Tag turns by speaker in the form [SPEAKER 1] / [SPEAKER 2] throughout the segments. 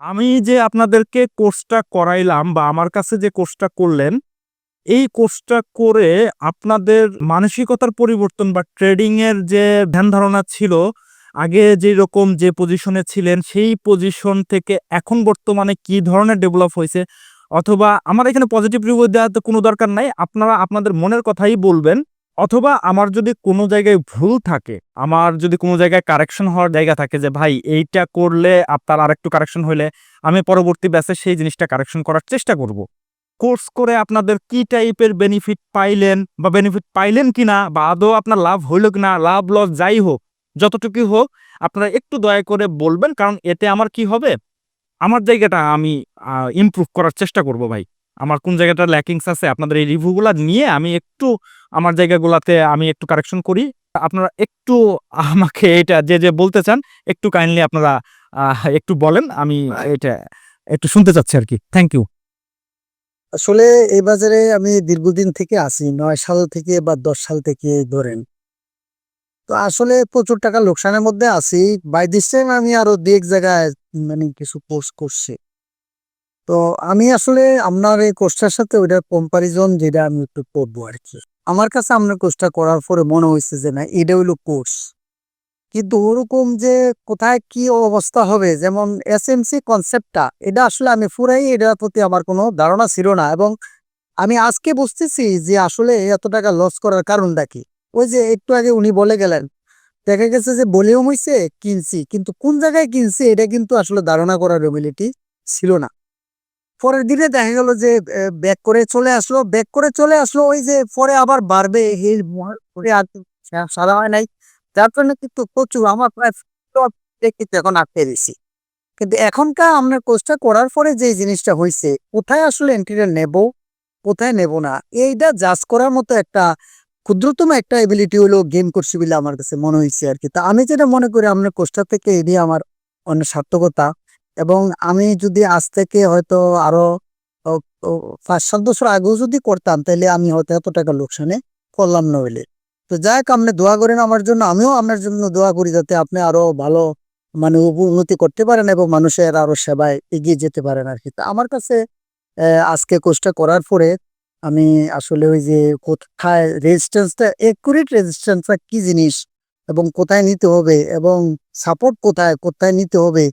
[SPEAKER 1] আমি যে আপনাদেরকে কোর্সটা করাইলাম বা আমার কাছে যে কোর্সটা করলেন, এই কোর্সটা করে আপনাদের মানসিকতার পরিবর্তন বা ট্রেডিং এর যে ধ্যান ধারণা ছিল, আগে যেরকম যে পজিশনে ছিলেন সেই পজিশন থেকে এখন বর্তমানে কি ধরনের ডেভেলপ হয়েছে অথবা আমার এখানে পজিটিভ রিভিউ দেওয়ার তো কোনো দরকার নাই। আপনারা আপনাদের মনের কথাই বলবেন। অথবা আমার যদি কোনো জায়গায় ভুল থাকে, আমার যদি কোনো জায়গায় কারেকশন হওয়ার জায়গা থাকে যে ভাই এইটা করলে আপনার আরেকটু কারেকশন হইলে আমি পরবর্তী ব্যাচে সেই জিনিসটা কারেকশন করার চেষ্টা করব। কোর্স করে আপনাদের কি টাইপের বেনিফিট পাইলেন বা বেনিফিট পাইলেন কিনা বা আদৌ আপনার লাভ হইল কি না লাভ লস যাই হোক, যতটুকুই হোক আপনারা একটু দয়া করে বলবেন। কারণ এতে আমার কি হবে? আমার জায়গাটা আমি ইমপ্রুভ করার চেষ্টা করব ভাই। আমার কোন জায়গাটা ল্যাকিংস আছে আপনাদের এই রিভিউগুলা নিয়ে আমি একটু আমার জায়গাগুলাতে আমি একটু কারেকশন করি। আপনারা একটু আমাকে এটা যে, যে বলতে চান একটু কাইন্ডলি আপনারা একটু বলেন। আমি এটা একটু শুনতে চাচ্ছি আর কি থ্যাংক ইউ।
[SPEAKER 2] আসলে এই বাজারে আমি দীর্ঘদিন থেকে আছি। নয় সাল থেকে বা ১০ সাল থেকে ধরেন। তো আসলে প্রচুর টাকা লোকসানের মধ্যে আছি। বাই দিস আমি আরও ২-১ জায়গায় মানে কিছু কোর্স করছি। তো আমি আসলে আপনার এই কোর্সটার সাথে ওইটার কম্পারিজন যেটা আমি একটু করব আরকি। আমার কাছে আপনার কোর্সটা করার পরে মনে হইছে যে না এটা হইল কোর্স। কিন্তু ওরকম যে কোথায় কি অবস্থা হবে যেমন এস এম এসএমসি কনসেপ্টটা এটা আসলে আমি পুরাই এটার প্রতি আমার কোনো ধারণা ছিল না এবং আমি আজকে বুঝতেছি যে আসলে এত টাকা লস করার কারণটা কি? ওই যে একটু আগে উনি বলে গেলেন, দেখা গেছে যে ভলিউম হইছে কিনছি। কিন্তু কোন জায়গায় কিনছি এটা কিন্তু আসলে ধারণা করার এবিলিটি ছিল না। পরের দিনে দেখা গেল যে ব্যাক করে চলে আসলো। ব্যাক করে চলে আসলো ওই যে পরে আবার বাড়বে এই পরে আর সা সারা হয় নাই। যার কারণে কিন্তু প্রচুর আমার প্রায় কিন্তু এখন আটকে দিছি। কিন্তু এখনকার আপনার কোর্সটা করার পরে যে জিনিসটা হয়েছে কোথায় আসলে এন্ট্রিটা নেব, কোথায় নেব না এইটা জাজ করার মতো একটা ক্ষুদ্রতম একটা এবিলিটি হলো গেম করছি বলে আমার কাছে মনে হয়েছে আর কি তা আমি যেটা মনে করি আপনার কোর্সটা থেকে এটি আমার অনেক সার্থকতা এবং আমি যদি আজ থেকে হয়তো আরও ও ৫-৭ বছর আগেও যদি করতাম তাহলে আমি হয়তো এত টাকা লোকসানে করলাম না হইলে। তো যাই হোক আপনি দোয়া করেন আমার জন্য। আমিও আপনার জন্য দোয়া করি যাতে আপনি আরও ভালো মানে উন্নতি করতে পারেন এবং মানুষের আরও সেবায় এগিয়ে যেতে পারেন আরকি। তো আমার কাছে আজকে কোর্সটা করার পরে আমি আসলে ওই যে কোথায় রেজিস্ট্যান্সটা একুরেট রেজিস্ট্যান্সটা কি জিনিস এবং কোথায় নিতে হবে এবং সাপোর্ট কোথায়, কোথায় নিতে হবে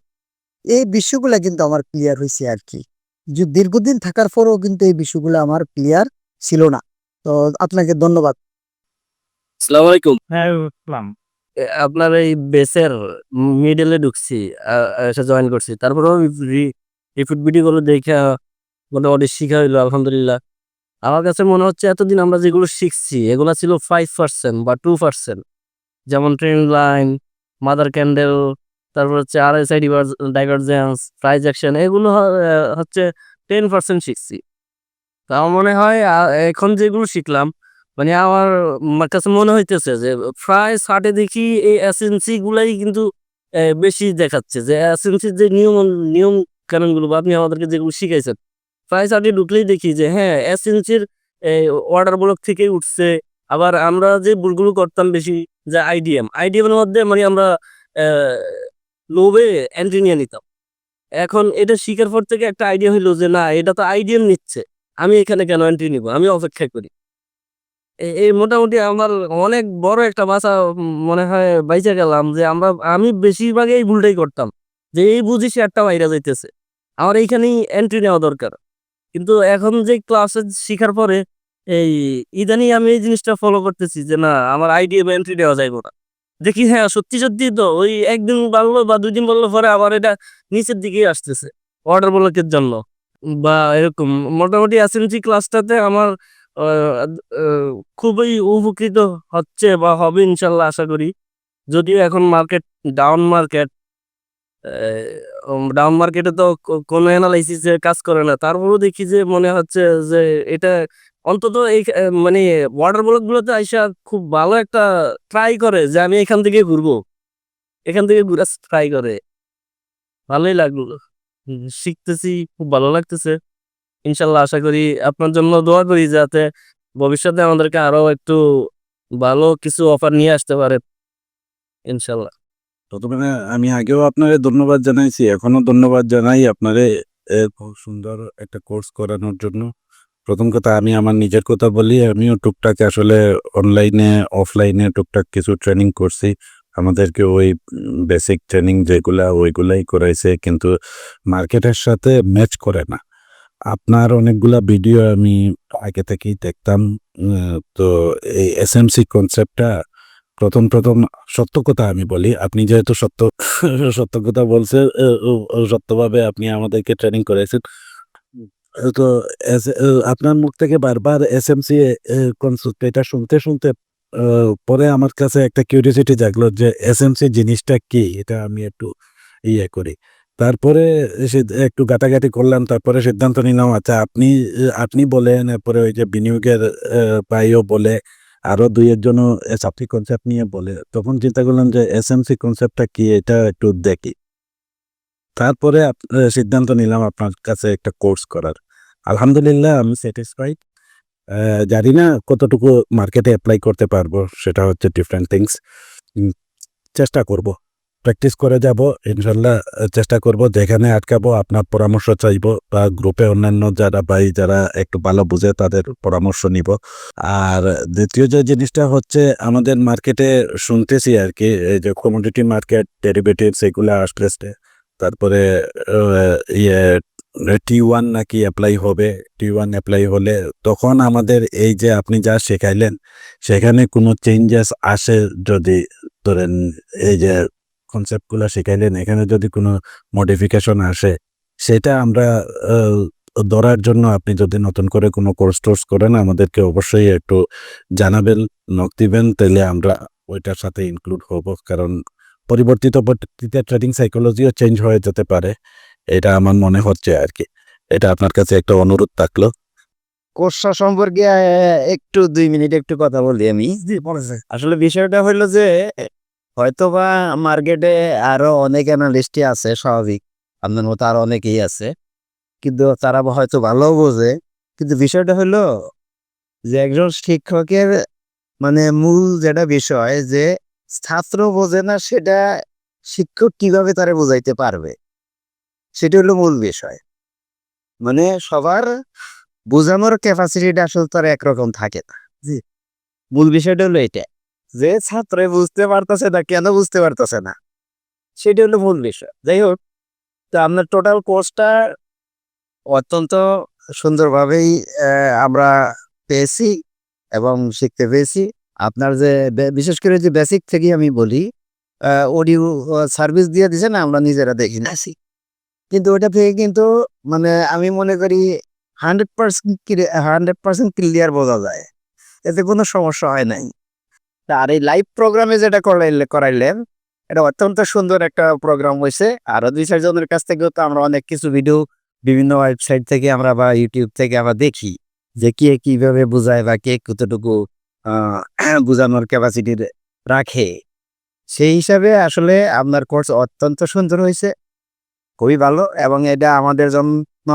[SPEAKER 2] এই বিষয়গুলা কিন্তু আমার ক্লিয়ার হইছে আরকি। যে দীর্ঘদিন থাকার পরেও কিন্তু এই বিষয়গুলা আমার ক্লিয়ার ছিল না। তো আপনাকে ধন্যবাদ।
[SPEAKER 3] আসসালামু আলাইকুম।
[SPEAKER 1] হ্যাঁ,
[SPEAKER 3] আপনার এই বেসের মিডল ঢুকছি। এসে জয়েন করছি। তারপরেও রিপিট ভিডিওগুলো দেইখা মোটামুটি শিখা হইল আলহামদুলিল্লাহ। আমার কাছে মনে হচ্ছে এতদিন আমরা যেগুলো শিখছি এগুলা ছিল 5% বা 2% যেমন ট্রেন লাইন, মাদার ক্যান্ডেল, তারপর হচ্ছে RSI diverge divergence, price action এগুলো হচ্ছে 10% শিখছি। তো আমার মনে হয় এখন যেগুলো শিখলাম মানে আমার কাছে মনে হইতেছে যে প্রায় 60 এ দেখি এই এসএনসি গুলাই কিন্তু বেশি দেখাচ্ছে। যে এসএনসির যে নিয়ম নিয়ম কানুনগুলো বা আপনি আমাদেরকে যেগুলো শিখাইছেন, প্রায় 60 এ ঢুকলেই দেখি যে হ্যাঁ, এসএনসির অর্ডার ব্লক থেকেই উঠছে। আবার আমরা যে ভুলগুলো করতাম বেশি যে আইডিএম, আইডিএম এর মধ্যে মানে আমরা লোভে এন্ট্রি নিয়ে নিতাম। এখন এটা শিখার পর থেকে একটা আইডিয়া হইল যে, না, এটা তো আইডিএম নিচ্ছে। আমি এখানে কেন এন্ট্রি নিবো? আমি অপেক্ষা করি। এই মোটামুটি আমার অনেক বড় একটা বাঁচা মনে হয় বাইচা গেলাম যে, আমরা, আমি বেশিরভাগ এই ভুলটাই করতাম। যে, এই বুঝি শেয়ারটা বাইরা যাইতেছে। আমার এইখানেই এন্ট্রি নেওয়া দরকার। কিন্তু এখন যে ক্লাসে শিখার পরে, এই, ইদানিং আমি এই জিনিসটা ফলো করতেছি যে, না, আমার আইডিএম এন্ট্রি নেওয়া যাইব না। দেখি হ্যাঁ, সত্যি, সত্যি তো ওই একদিন বাড়লো বা ২ দিন বাড়লো পরে আবার এটা নিচের দিকেই আসতেছে। অর্ডার ব্লকের জন্য বা এরকম মোটামুটি এসএনসি ক্লাসটাতে আমার খুবই উপকৃত হচ্ছে বা হবে ইনশাল্লাহ আশা করি। যদিও এখন মার্কেট ডাউন মার্কেট। ডাউন মার্কেটে তো কোনো এনালাইসিস এ কাজ করে না। তারপরেও দেখি যে মনে হচ্ছে যে এটা অন্তত এই মানে অর্ডার ব্লক গুলোতে আইসা খুব ভালো একটা ট্রাই করে যে আমি এখান থেকে ঘুরবো। এখান থেকে ঘুরার ট্রাই করে। ভালোই লাগল। শিখতেছি, খুব ভালো লাগতেছে। ইনশাল্লাহ আশা করি আপনার জন্য দোয়া করি যাতে ভবিষ্যতে আমাদেরকে আরও একটু ভালো কিছু অফার নিয়ে আসতে পারেন। ইনশাআল্লাহ।
[SPEAKER 4] প্রথমে আমি আগেও আপনারে ধন্যবাদ জানাইছি, এখনও ধন্যবাদ জানাই আপনারে খুব সুন্দর একটা কোর্স করানোর জন্য প্রথম কথা আমি আমার নিজের কথা বলি আমিও টুকটাক আসলে অনলাইনে অফলাইনে টুকটাক কিছু ট্রেনিং করছি। আমাদেরকে ওই বেসিক ট্রেনিং যেগুলা ওইগুলাই করাইছে কিন্তু মার্কেটের সাথে ম্যাচ করে না। আপনার অনেকগুলা ভিডিও আমি আগে থেকেই দেখতাম তো এই এস এম সি কনসেপ্টটা প্রথম প্রথম সত্য কথা আমি বলি। আপনি যেহেতু সত্য সত্য কথা আহ, সত্যভাবে আপনি আমাদেরকে ট্রেনিং করেছেন তো এস- আপনার মুখ থেকে বারবার এসএমসি কনসেপ্ট এটা শুনতে শুনতে পরে আমার কাছে একটা কিউরিয়াসিটি জাগলো যে এস এম সি জিনিসটা কি? এটা আমি একটু ইয়ে করি। তারপরে সে- একটু গাটাগাটি করলাম, তারপরে সিদ্ধান্ত নিলাম আচ্ছা আপনি আপনি বলেন, এরপরে ওই যে বিনিয়োগের পাইও বলে আরও দুই একজন সাবসি কনসেপ্ট নিয়ে বলে। তখন চিন্তা করলাম যে এস এম সি কনসেপ্টটা কি? এটা একটু দেখি। তারপরে সিদ্ধান্ত নিলাম আপনার কাছে একটা কোর্স করার। আলহামদুলিল্লাহ আমি স্যাটিসফাইড জানি না কতটুকু মার্কেটে অ্যাপ্লাই করতে পারব, সেটা হচ্ছে ডিফারেন্ট থিংস চেষ্টা করব। প্র্যাকটিস করে যাব ইনশাল্লাহ চেষ্টা করব। যেখানে আটকাবো, আপনার পরামর্শ চাইব, বা গ্রুপে অন্যান্য যারা ভাই, যারা একটু ভালো বুঝে, তাদের পরামর্শ নিব। আর দ্বিতীয় যে জিনিসটা হচ্ছে, আমাদের মার্কেটে শুনতেছি আর কি, এই যে কমোডিটি মার্কেট ডেরিভেটিভস এগুলো আসতেছে। তারপরে ইয়ে টি ওয়ান নাকি অ্যাপ্লাই হবে টি ওয়ান অ্যাপ্লাই হলে তখন আমাদের এই যে আপনি যা শেখাইলেন, সেখানে কোনো চেঞ্জেস আসে যদি ধরেন এই যে কনসেপ্টগুলো শেখাইলেন, এখানে যদি কোনো মডিফিকেশন আসে, সেটা আমরা ধরার জন্য আপনি যদি নতুন করে কোনো কোর্স টোর্স করেন, আমাদেরকে অবশ্যই একটু জানাবেন নক দিবেন তাহলে আমরা ওইটার সাথে ইনক্লুড হব, কারণ পরিবর্তিত পদ্ধতিতে ট্রেডিং সাইকোলজিও চেঞ্জ হয়ে যেতে পারে। এটা আমার মনে হচ্ছে আর কি এটা আপনার কাছে একটা অনুরোধ থাকল।
[SPEAKER 5] কোর্সটা সম্পর্কে একটু দুই মিনিট একটু কথা বলি আমি। আসলে বিষয়টা হইল যে হয়তোবা মার্কেটে আরও অনেক অ্যানালিস্টই আছে স্বাভাবিক। আপনার মতো আরও অনেকেই আছে। কিন্তু তারা হয়তো ভালো বোঝে। কিন্তু বিষয়টা হলো যে একজন শিক্ষকের মানে মূল যেটা বিষয় যে ছাত্র বোঝে না সেটা শিক্ষক কীভাবে তারা বোঝাইতে পারবে? সেটা হলো মূল বিষয়। মানে সবার বোঝানোর ক্যাপাসিটিটা আসলে তার একরকম থাকে না। জি। মূল বিষয়টা হলো এটা, যে ছাত্র বুঝতে পারতেছে না, কেন বুঝতে পারতেছে না? সেটা হলো মূল বিষয়। যাই হোক, তো আপনার টোটাল কোর্সটা অত্যন্ত সুন্দরভাবেই আমরা পেয়েছি এবং শিখতে পেয়েছি আপনার যে বিশেষ করে যে বেসিক থেকে আমি বলি অডিও সার্ভিস দিয়ে দিছে না, আমরা নিজেরা দেখি না কিন্তু ওটা থেকে কিন্তু মানে আমি মনে করি hundred percent hundred percent clear বোঝা যায়। এতে কোনো সমস্যা হয় নাই। আর এই লাইভ প্রোগ্রামে যেটা করাইলে করাইলেন এটা অত্যন্ত সুন্দর একটা প্রোগ্রাম হয়েছে আরও দুই চারজনের কাছ থেকেও তো আমরা অনেক কিছু ভিডিও বিভিন্ন ওয়েবসাইট থেকে আমরা বা ইউটিউব থেকে আমরা দেখি, যে কে কীভাবে বোঝায় বা কে কতটুকু বোঝানোর ক্যাপাসিটি রাখে। সেই হিসাবে আসলে আপনার কোর্স অত্যন্ত সুন্দর হয়েছে খুবই ভালো এবং এটা আমাদের জন্য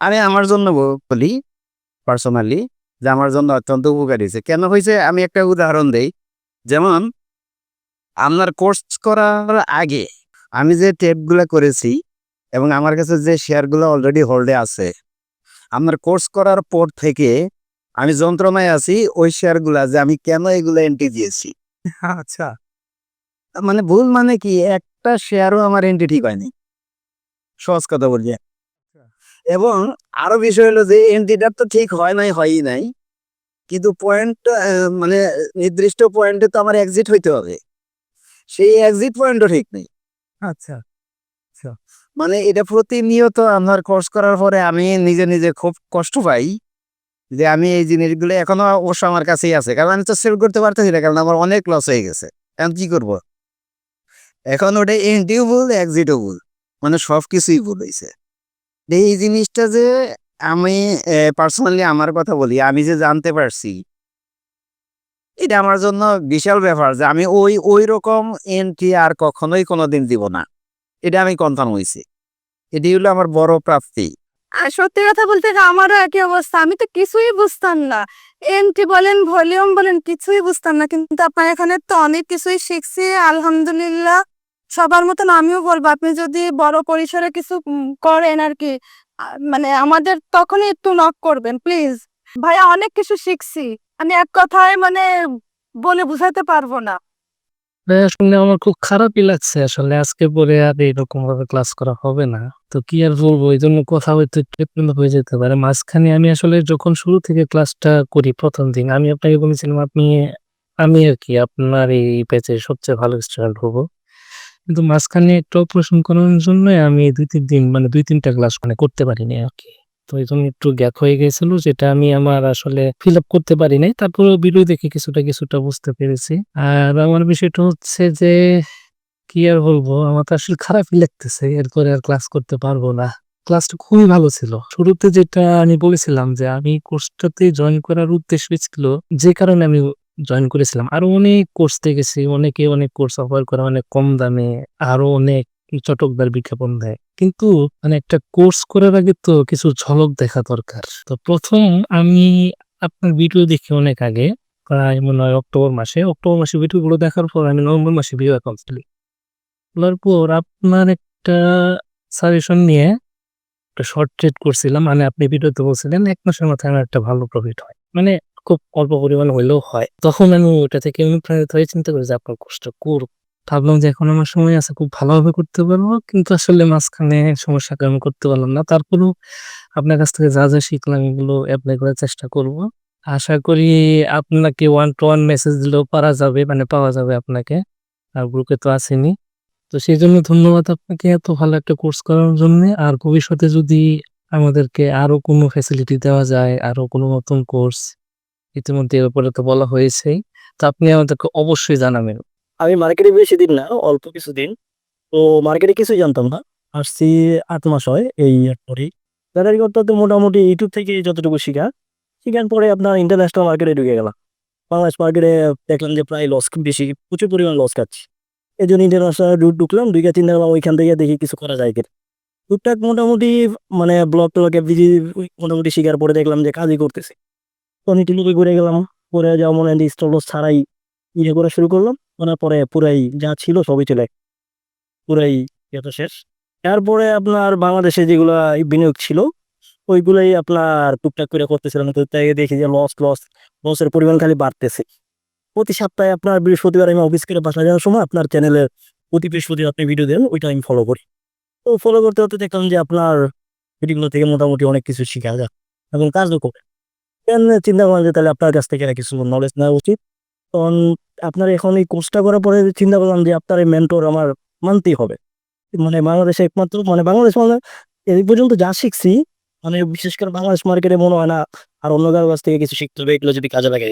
[SPEAKER 5] আমি আমার জন্য বলি পার্সোনালি যে আমার জন্য অত্যন্ত উপকারী হয়েছে। কেন হয়েছে? আমি একটা উদাহরণ দেই। যেমন আপনার কোর্স করার আগে আমি যে টেপগুলো করেছি এবং আমার কাছে যে শেয়ারগুলো অলরেডি হোল্ডে আছে আপনার কোর্স করার পর থেকে আমি যন্ত্রণায় আছি ওই শেয়ারগুলা যে আমি কেন এগুলো এন্ট্রি দিয়েছি।
[SPEAKER 1] আচ্ছা।
[SPEAKER 5] মানে ভুল মানে কি? একটা শেয়ারও আমার এন্ট্রি ঠিক হয়নি। সহজ কথা বলছি এবং আরও বিষয় হলো যে এন্ট্রিটা তো ঠিক হয় নাই হয়ই নাই। কিন্তু পয়েন্ট মানে নির্দিষ্ট পয়েন্টে তো আমার এক্সিট হইতে হবে। সেই এক্সিট পয়েন্টও ঠিক নেই।
[SPEAKER 1] আচ্ছা।
[SPEAKER 5] মানে এটা প্রতিনিয়ত আমার কোর্স করার পরে আমি নিজে নিজে খুব কষ্ট পাই যে আমি এই জিনিসগুলো এখনও অবশ্য আমার কাছেই আছে। কারণ আমি তো সেল করতে পারতেছি না কারণ আমার অনেক লস হয়ে গেছে। এখন কি করব? এখন ওটা এন্ট্রিও ভুল এক্সিটও ভুল। মানে সব কিছুই হয়েছে এই জিনিসটা যে আমি পার্সোনালি আমার কথা বলি, আমি যে জানতে পারছি, এটা আমার জন্য বিশাল ব্যাপার যে আমি ওই ওই রকম এন্ট্রি আর কখনোই কোনোদিন দিব না। এটা আমি কনফার্ম হয়েছি এটি হলো আমার বড় প্রাপ্তি।
[SPEAKER 6] আর সত্যি কথা বলতে আমারও একই অবস্থা। আমি তো কিছুই বুঝতাম না। এন্ট্রি বলেন ভলিউম বলেন, কিছুই বুঝতাম না। কিন্তু আপনার এখানে তো অনেক কিছুই শিখছি, আলহামদুলিল্লাহ। সবার মতন আমিও বলব, আপনি যদি বড় পরিসরে কিছু করেন আর কি মানে আমাদের তখনই একটু নক করবেন প্লিজ ভাইয়া, অনেক কিছু শিখছি, আমি এক কথায় মানে বলে বুঝাতে পারব না।
[SPEAKER 7] শুনে আমার খুব খারাপই লাগছে আসলে, আজকে পরে আর এরকম ভাবে ক্লাস করা হবে না। তো কি আর বলব এই জন্য কথা হয়তো হয়ে যেতে পারে। মাঝখানে আমি আসলে যখন শুরু থেকে ক্লাসটা করি প্রথম দিন, আমি আপনাকে বলেছিলাম আপনি, আমি আর কি আপনার এই ব্যাচের সবচেয়ে ভালো স্টুডেন্ট হব। কিন্তু মাঝখানে একটা অপারেশন করানোর জন্য আমি দুই, তিন দিন মানে দুই, তিনটা ক্লাস মানে করতে পারিনি আর কি। তো এই জন্য একটু গ্যাপ হয়ে গেছিল যেটা আমি আমার আসলে ফিল আপ করতে পারি নাই। তারপরে ভিডিও দেখে কিছুটা কিছুটা বুঝতে পেরেছি। আর আমার বিষয়টা হচ্ছে যে, কি আর বলব? আমার তো আসলে খারাপই লাগতেছে। এরপরে আর ক্লাস করতে পারব না। ক্লাসটা খুবই ভালো ছিল। শুরুতে যেটা আমি বলেছিলাম যে, আমি কোর্সটাতে জয়েন করার উদ্দেশ্য ছিল যে কারণে আমি জয়েন করেছিলাম। আরও অনেক কোর্স দেখেছি, অনেকে অনেক কোর্স অফার করে, অনেক কম দামে, আরও অনেক চটকদার বিজ্ঞাপন দেয়। কিন্তু মানে একটা কোর্স করার আগে তো কিছু ঝলক দেখা দরকার। তো প্রথম আমি আপনার ভিডিও দেখি অনেক আগে, প্রায় মনে হয় অক্টোবর মাসে। অক্টোবর মাসে ভিডিওগুলো দেখার পর আমি নভেম্বর মাসে ভিডিও অ্যাকাউন্ট খুলি। খোলার পর আপনার একটা সাজেশন নিয়ে একটা শর্ট ট্রেড করছিলাম। মানে আপনি ভিডিওতে বলছিলেন, এক মাসের মাথায় আমার একটা ভালো প্রফিট হয়। মানে খুব অল্প পরিমাণ হইলেও হয়। তখন আমি ওটা থেকে অনুপ্রাণিত হয়ে চিন্তা করি যে, আপনার কোর্সটা করব ভাবলাম যে, এখন আমার সময় আছে, খুব ভালোভাবে করতে পারব। কিন্তু আসলে মাঝখানে সমস্যার কারণে করতে পারলাম না। তারপরেও আপনার কাছ থেকে যা যা শিখলাম, এগুলো অ্যাপ্লাই করার চেষ্টা করব। আশা করি আপনাকে ওয়ান টু ওয়ান মেসেজ দিলেও পারা যাবে মানে পাওয়া যাবে আপনাকে। আর গ্রুপে তো আসেনি তো সেই জন্য ধন্যবাদ আপনাকে এত ভালো একটা কোর্স করার জন্য। আর ভবিষ্যতে যদি আমাদেরকে আরও কোনো ফ্যাসিলিটি দেওয়া যায় আরও কোনো নতুন কোর্স ইতিমধ্যে এর উপরে তো বলা হয়েছেই। তো আপনি আমাদেরকে অবশ্যই জানাবেন।
[SPEAKER 8] আমি মার্কেটে বেশি দিন না, অল্প কিছু দিন। তো মার্কেটে কিছুই জানতাম না। আসছি আট মাস হয় এই পরেই ব্যাটারি করতে করতে মোটামুটি ইউটিউব থেকে যতটুকু শিখা, শিখার পরে আপনার ইন্টারন্যাশনাল মার্কেটে ঢুকে গেলাম। বাংলাদেশ মার্কেটে দেখলাম যে প্রায় লস বেশি, প্রচুর পরিমাণ লস খাচ্ছি। এই জন্য ইন্টারন্যাশনাল রুট ঢুকলাম, দুইটা করলাম ওইখান থেকে দেখি কিছু করা যায় কিনা। টুকটাক মোটামুটি মানে ব্লগ টলকে মোটামুটি শিকার পরে দেখলাম যে কাজই করতেছে। তখন টিলুকে ঘুরে গেলাম, পরে যাওয়া মনে হয় স্টল ছাড়াই ইয়ে করা শুরু করলাম, করার পরে পুরাই যা ছিল সবই চলে পুরাই ইয়ে তো শেষ। তারপরে আপনার বাংলাদেশে যেগুলো বিনিয়োগ ছিল, ওইগুলাই আপনার টুকটাক করে করতেছিলাম, তো তাই দেখি যে লস লস লসের পরিমাণ খালি বাড়তেছে। প্রতি সপ্তাহে আপনার বৃহস্পতিবার আমি অফিস করে বাসা যাওয়ার সময় আপনার চ্যানেলের প্রতি বৃহস্পতিবার আপনি ভিডিও দেন, ওইটা আমি ফলো করি। তো ফলো করতে করতে দেখলাম যে আপনার ভিডিওগুলো থেকে মোটামুটি অনেক কিছু শেখা যায় এবং কাজও করে। কেন চিন্তা করেন যে তাহলে আপনার কাছ থেকে কিছু নলেজ নেওয়া উচিত? তখন আপনার এখন এই কোর্সটা করার পরে চিন্তা করলাম যে আপনার এই মেন্টর আমার মানতেই হবে। মানে বাংলাদেশে একমাত্র মানে বাংলাদেশ মানে এই পর্যন্ত যা শিখছি মানে বিশেষ করে বাংলাদেশ মার্কেটে মনে হয় না আর অন্য কারও কাছ থেকে কিছু শিখতে হবে, এগুলো যদি কাজে লাগে